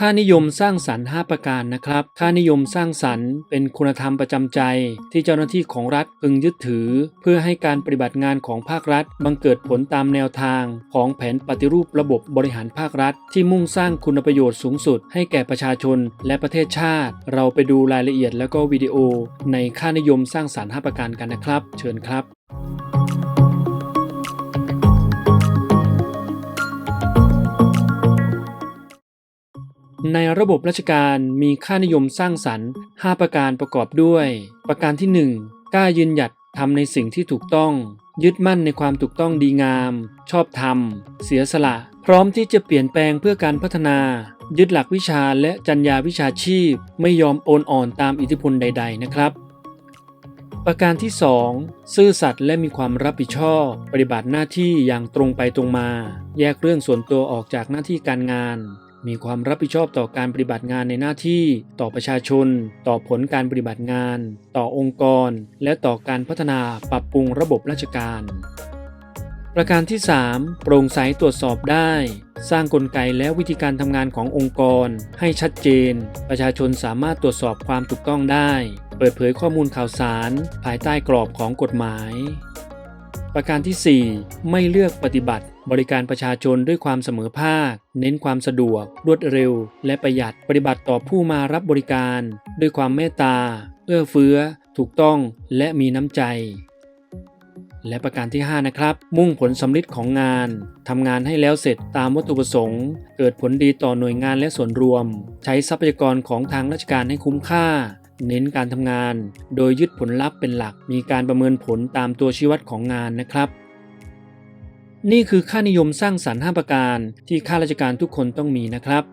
ค่านิยมสร้างสรรค์ 5 ประการนะครับ ค่านิยมสร้างสรรค์เป็นคุณธรรมประจำใจ ที่เจ้าหน้าที่ของรัฐพึงยึดถือ เพื่อให้การปฏิบัติงานของภาครัฐ บังเกิดผลตามแนวทาง ของแผนปฏิรูประบบบริหารภาครัฐ ที่มุ่งสร้างคุณประโยชน์สูงสุด ให้แก่ประชาชนและประเทศชาติ เราไปดูรายละเอียดแล้วก็วิดีโอ ในค่านิยมสร้างสรรค์ 5 ประการกันนะครับ เชิญครับ ในระบบราชการมีค่านิยมสร้างสรรค์ 5 ประการประกอบด้วย ประการที่ 1 กล้ายืนหยัดทำในสิ่งที่ถูกต้อง ยึดมั่นในความถูกต้องดีงาม ชอบธรรม เสียสละ พร้อมที่จะเปลี่ยนแปลงเพื่อการพัฒนา ยึดหลักวิชาและจรรยาวิชาชีพ ไม่ยอมโอนอ่อนตามอิทธิพลใด ๆ นะครับ ประการที่ 2 ซื่อสัตย์และมีความรับผิดชอบ ปฏิบัติหน้าที่อย่างตรงไปตรงมา แยกเรื่องส่วนตัวออกจากหน้าที่การงาน มีความรับผิดชอบต่อการปฏิบัติงานในหน้าที่ ต่อประชาชน ต่อผลการปฏิบัติงาน ต่อองค์กร และต่อการพัฒนาปรับปรุงระบบราชการ ประการที่ 3 โปร่งใสตรวจสอบได้ สร้างกลไกและวิธีการทำงานขององค์กร ให้ชัดเจน ประชาชนสามารถตรวจสอบความถูกต้องได้ เปิดเผยข้อมูลข่าวสาร ภายใต้กรอบของกฎหมาย ประการที่ 4 ไม่เลือกปฏิบัติ บริการประชาชนด้วยความเสมอภาค เน้นความสะดวก รวดเร็ว และประหยัดปฏิบัติต่อผู้มารับบริการ ด้วยความเมตตา เอื้อเฟื้อ ถูกต้องและมีน้ำใจและประการที่ 5 นะครับ มุ่งผลสำลิดของงาน ทำงานให้แล้วเสร็จตามวัตถุประสงค์ เกิดผลดีต่อหน่วยงานและส่วนรวม ใช้ทรัพยากรของทางราชการให้คุ้มค่า เน้นการทำงาน โดยยึดผลลัพธ์เป็นหลัก มีการประเมินผลตามตัวชี้วัดของงานนะครับ นี่คือค่านิยมสร้างสรรค์5ประการที่ข้าราชการทุกคนต้องมีนะครับ